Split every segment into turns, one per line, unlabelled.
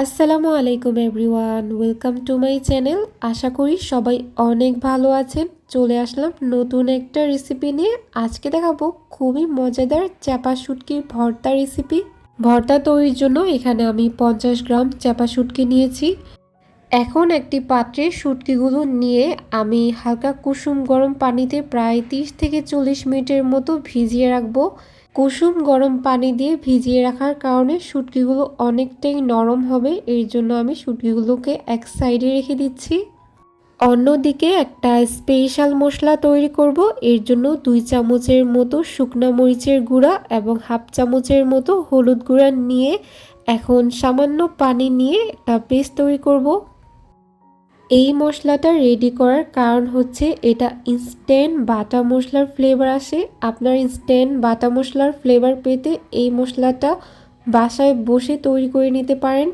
আসসালামু আলাইকুম everyone, welcome to my channel. আশা করি সবাই অনেক ভালো আছেন। চলে আসলাম নতুন একটা রেসিপি নিয়ে। আজকে দেখাবো খুবই মজাদার চাপা শুটকির ভর্তা রেসিপি ভর্তা তৈরির জন্য এখানে আমি পঞ্চাশ গ্রাম চাপা শুটকি নিয়েছি। এখন একটি পাত্রে শুটকিগুলো নিয়ে আমি হালকা কুসুম গরম পানিতে প্রায় তিরিশ থেকে চল্লিশ মিনিটের মতো ভিজিয়ে রাখব। কুসুম গরম পানি দিয়ে ভিজিয়ে রাখার কারণে শুটকিগুলো অনেকটাই নরম হবে। এর জন্য আমি শুটকিগুলোকে এক সাইডে রেখে দিচ্ছি। অন্যদিকে একটা স্পেশাল মশলা তৈরি করব। এর জন্য দুই চামচের মতো শুকনা মরিচের গুঁড়া এবং হাফ চামচের মতো হলুদ গুঁড়া নিয়ে এখন সামান্য পানি নিয়ে একটা পেস্ট তৈরি করব। এই মশলাটা রেডি করার কারণ হচ্ছে এটা ইনস্ট্যান্ট বাটা মশলার ফ্লেভার আসে। আপনার ইনস্ট্যান্ট বাটা মশলার ফ্লেভার পেতে এই মশলাটা বাসায় বসে তৈরি করে নিতে পারেন।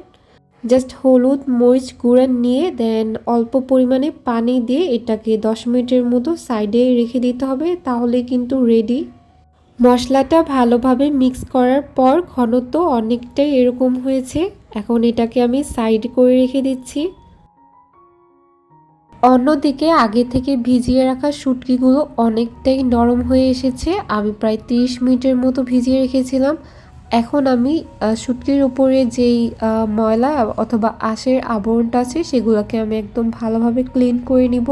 জাস্ট হলুদ, মরিচ গুঁড়া নিয়ে দেন অল্প পরিমাণে পানি দিয়ে এটাকে দশ মিনিটের মতো সাইডে রেখে দিতে হবে, তাহলে কিন্তু রেডি মশলাটা ভালোভাবে মিক্স করার পর ঘনত্ব অনেকটাই এরকম হয়েছে। এখন এটাকে আমি সাইড করে রেখে দিচ্ছি। অন্যদিকে আগে থেকে ভিজিয়ে রাখা শুটকিগুলো অনেকটাই নরম হয়ে এসেছে। আমি প্রায় 30 মিনিটের মতো ভিজিয়ে রেখেছিলাম। এখন আমি শুটকির উপরে যেই ময়লা অথবা আশের আবরণটা আছে সেগুলোকে আমি একদম ভালোভাবে ক্লিন করে নিব।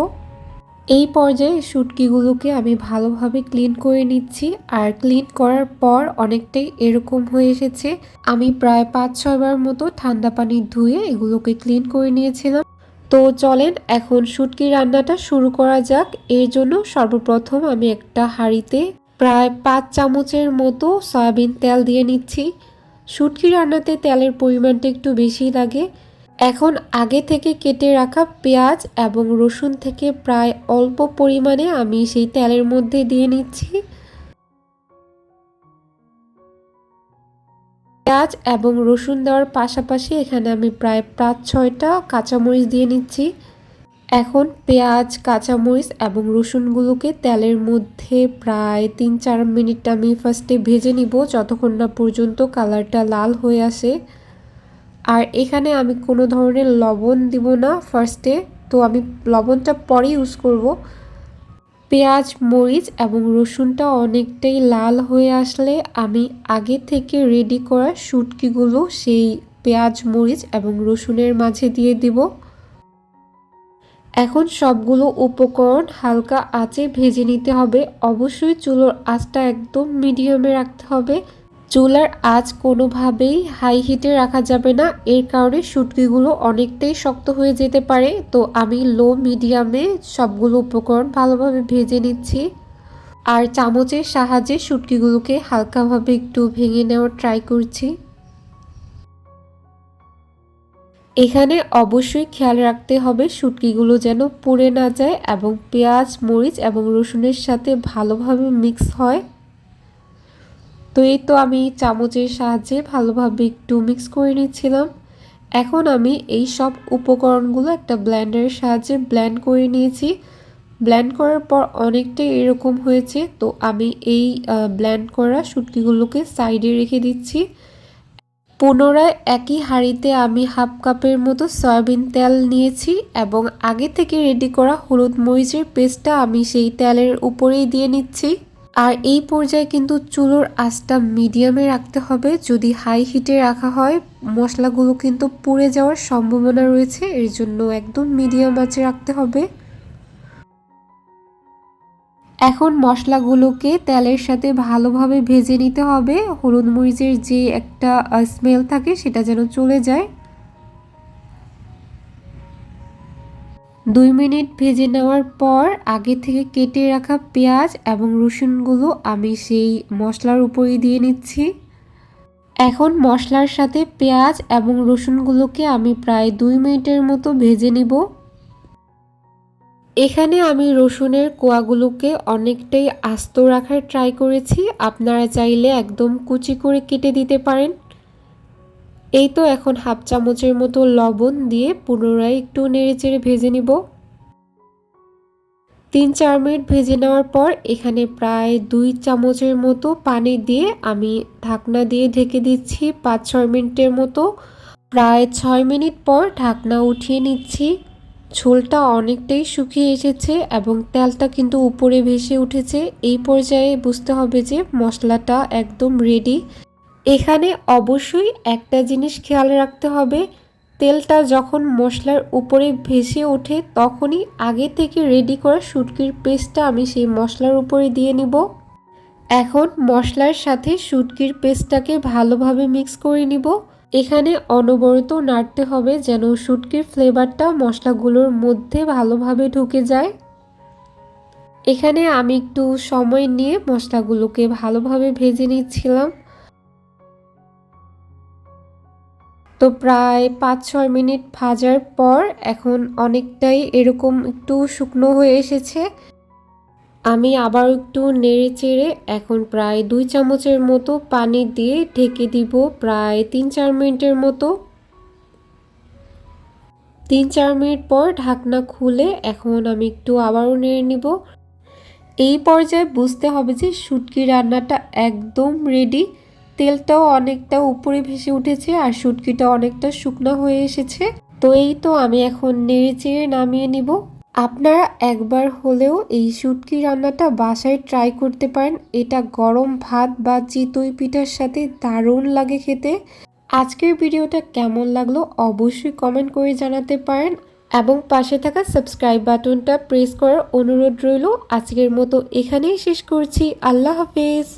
এই পর্যায়ে শুটকিগুলোকে আমি ভালোভাবে ক্লিন করে নিচ্ছি আর ক্লিন করার পর অনেকটাই এরকম হয়ে এসেছে। আমি প্রায় পাঁচ ছয়বার মতো ঠান্ডা পানি ধুয়ে এগুলোকে ক্লিন করে নিয়েছিলাম। তো চলেন, এখন শুটকি রান্নাটা শুরু করা যাক। এর জন্য সর্বপ্রথম আমি একটা হাঁড়িতে প্রায় পাঁচ চামচের মতো সয়াবিন তেল দিয়ে নিচ্ছি। শুটকি রান্নাতে তেলের পরিমাণটা একটু বেশি লাগে। এখন আগে থেকে কেটে রাখা পেঁয়াজ এবং রসুন থেকে প্রায় অল্প পরিমাণে আমি সেই তেলের মধ্যে দিয়ে নিচ্ছি। পেঁয়াজ এবং রসুন দেওয়ার পাশাপাশি এখানে আমি প্রায় পাঁচ ছয়টা কাঁচামরিচ দিয়ে নিচ্ছি। এখন পেঁয়াজ, কাঁচামরিচ এবং রসুনগুলোকে তেলের মধ্যে প্রায় তিন চার মিনিট আমি ফার্স্টে ভেজে নিব, যতক্ষণ না পর্যন্ত কালারটা লাল হয়ে আসে। আর এখানে আমি কোনো ধরনের লবণ দিব না ফার্স্টে তো আমি লবণটা পরে ইউজ করব। পেঁয়াজ, মরিচ এবং রসুনটা অনেকটাই লাল হয়ে আসলে আমি আগে থেকে রেডি করা শুটকিগুলো সেই পেঁয়াজ, মরিচ এবং রসুনের মাঝে দিয়ে দিব। এখন সবগুলো উপকরণ হালকা আঁচে ভেজে নিতে হবে। অবশ্যই চুলোর আঁচটা একদম মিডিয়ামে রাখতে হবে। চুলার আঁচ কোনোভাবেই হাই হিটে রাখা যাবে না। এর কারণে শুটকিগুলো অনেকটাই শক্ত হয়ে যেতে পারে। তো আমি লো মিডিয়ামে সবগুলো উপকরণ ভালোভাবে ভেজে নিচ্ছি। আর চামচের সাহায্যে শুটকিগুলোকে হালকাভাবে একটু ভেঙে নেওয়ার ট্রাই করছি। এখানে অবশ্যই খেয়াল রাখতে হবে শুটকিগুলো যেন পুড়ে না যায় এবং পেঁয়াজ, মরিচ এবং রসুনের সাথে ভালোভাবে মিক্স হয়। তো এই তো আমি চামচের সাহায্যে ভালোভাবে একটু মিক্স করে নিচ্ছিলাম। এখন আমি এই সব উপকরণগুলো একটা ব্ল্যান্ডারের সাহায্যে ব্ল্যান্ড করে নিয়েছি। ব্ল্যান্ড করার পর অনেকটাই এরকম হয়েছে, তো আমি এই ব্ল্যান্ড করা শুটকিগুলোকে সাইডে রেখে দিচ্ছি। পুনরায় একই হাঁড়িতে আমি হাফ কাপের মতো সয়াবিন তেল নিয়েছি এবং আগে থেকে রেডি করা হলুদ মরিচের পেস্টটা আমি সেই তেলের উপরেই দিয়ে নিচ্ছি। আর এই পর্যায়ে কিন্তু চুলোর আঁচটা মিডিয়ামে রাখতে হবে। যদি হাই হিটে রাখা হয়, মশলাগুলো কিন্তু পুড়ে যাওয়ার সম্ভাবনা রয়েছে। এর জন্য একদম মিডিয়াম আঁচে রাখতে হবে। এখন মশলাগুলোকে তেলের সাথে ভালোভাবে ভেজে নিতে হবে। হলুদ মরিচের যে একটা স্মেল থাকে, সেটা যেন চলে যায়। দুই মিনিট ভেজে নেওয়ার পর আগে থেকে কেটে রাখা পেঁয়াজ এবং রসুনগুলো আমি সেই মশলার উপরে দিয়ে নিচ্ছি। এখন মশলার সাথে পেঁয়াজ এবং রসুনগুলোকে আমি প্রায় দুই মিনিটের মতো ভেজে নিব। এখানে আমি রসুনের কোয়াগুলোকে অনেকটাই আস্ত রাখার ট্রাই করেছি। আপনারা চাইলে একদম কুচি করে কেটে দিতে পারেন। এই তো এখন হাফ চামচের মতো লবণ দিয়ে পুনরায় একটু নেড়ে চেড়ে ভেজে নিব। তিন চার মিনিট ভেজে নেওয়ার পর এখানে প্রায় দুই চামচের মতো পানি দিয়ে আমি ঢাকনা দিয়ে ঢেকে দিচ্ছি পাঁচ ছয় মিনিটের মতো। প্রায় ছয় মিনিট পর ঢাকনা উঠিয়ে নিচ্ছি। ঝোলটা অনেকটাই শুকিয়ে এসেছে এবং তেলটা কিন্তু উপরে ভেসে উঠেছে। এই পর্যায়ে বুঝতে হবে যে মশলাটা একদম রেডি এখানে অবশ্যই একটা জিনিস খেয়াল রাখতে হবে, তেলটা যখন মশলার উপরে ভেসে ওঠে তখনই আগে থেকে রেডি করা শুটকির পেস্টটা আমি সেই মশলার উপরে দিয়ে নিব। এখন মশলার সাথে শুটকির পেস্টটাকে ভালোভাবে মিক্স করে নিব। এখানে অনবরত নাড়তে হবে যেন শুটকির ফ্লেভারটা মশলাগুলোর মধ্যে ভালোভাবে ঢুকে যায়। এখানে আমি একটু সময় নিয়ে মশলাগুলোকে ভালোভাবে ভেজে নিচ্ছিলাম। তো প্রায় পাঁচ ছয় মিনিট ভাজার পর এখন অনেকটাই এরকম একটু শুকনো হয়ে এসেছে। আমি আবার একটু নেড়ে চেড়ে এখন প্রায় দুই চামচের মতো পানি দিয়ে ঢেকে দিব প্রায় তিন চার মিনিটের মতো। তিন চার মিনিট পর ঢাকনা খুলে এখন আমি একটু আবারও নেড়ে নিব। এই পর্যায়ে বুঝতে হবে যে শুটকি রান্নাটা একদম রেডি তেলটাও অনেকটা উপরে ভেসে উঠেছে আর শুটকিটা অনেকটা শুকনো হয়ে এসেছে। তো এই তো আমি এখন নেড়ে চেড়ে নামিয়ে নিব। আপনারা একবার হলেও এই শুটকি রান্নাটা বাসায় ট্রাই করতে পারেন। এটা গরম ভাত বা চিতই পিঠার সাথে দারুণ লাগে খেতে। আজকের ভিডিওটা কেমন লাগল অবশ্যই কমেন্ট করে জানাতে পারেন এবং পাশে থাকা সাবস্ক্রাইব বাটনটা প্রেস করার অনুরোধ রইল। আজকের মতো এখানেই শেষ করছি। আল্লাহ হাফেজ।